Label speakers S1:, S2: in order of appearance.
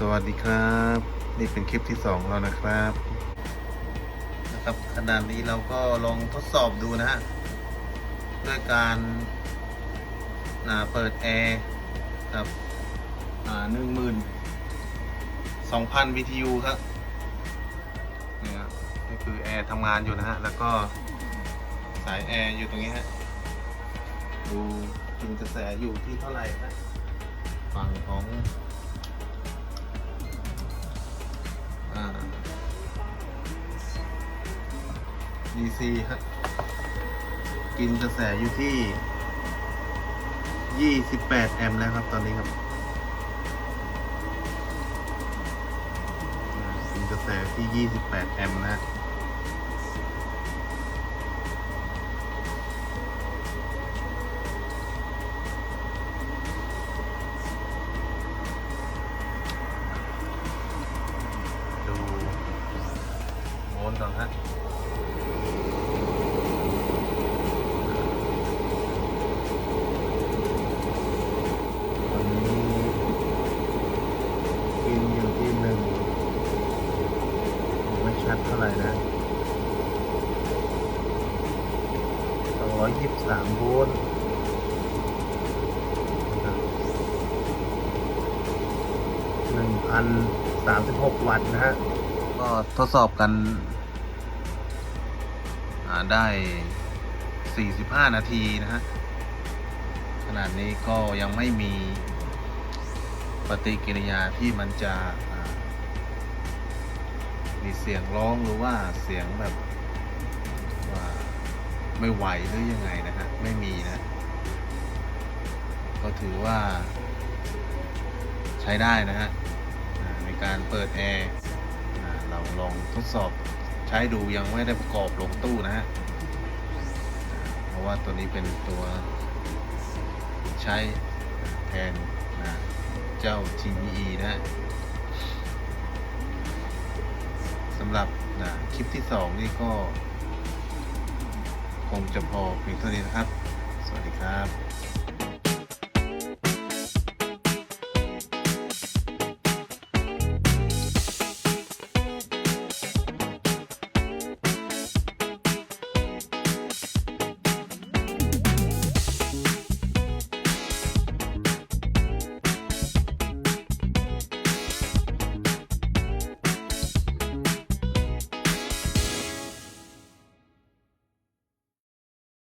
S1: สวัสดีครับ นี่เป็นคลิปที่สองแล้วนะครับนะครับขณะนี้เราก็ลองทดสอบดูนะฮะด้วยการอ่าเปิดแอร์กับหนึ่งหมื่นสองพัน BTU ครับนี่ฮะนี่คือแอร์ทำงานอยู่นะฮะ แล้วก็สายแอร์อยู่ตรงนี้ฮะ ดูกินกระแสอยู่ที่เท่าไหร่ฮะฝั่งของ DC ฮะกินกระแสอยู่ที่ 28 แอมป์แล้วครับ ตอนนี้ครับ กินกระแสที่ 28 แอมป์นะฮะดูโวลต์ก่อนฮะ ดเท่าไหร่นะสองร้อยยี่สิบสามโวลต์หนึ่งพันสามสิบหกวัตต์นะฮะ ก็ทดสอบกันอ่าได้45นาทีนะฮะ ขนาดนี้ก็ยังไม่มีปฏิกิริยาที่มันจะ มีเสียงร้องหรือว่าเสียงแบบว่าไม่ไหวหรือยังไงนะฮะไม่มีนะ ก็ถือว่าใช้ได้นะฮะในการเปิดแอร์เราลองทดสอบใช้ดูยังไม่ได้ประกอบลงตู้นะฮะเพราะว่าตัวนี้เป็นตัวใช้แทนนะเจ้า TPE นะำหรับนะคลิปที่สองนี่ก็ คงจะพอเพียงเท่านี้นะครับ สวัสดีครับ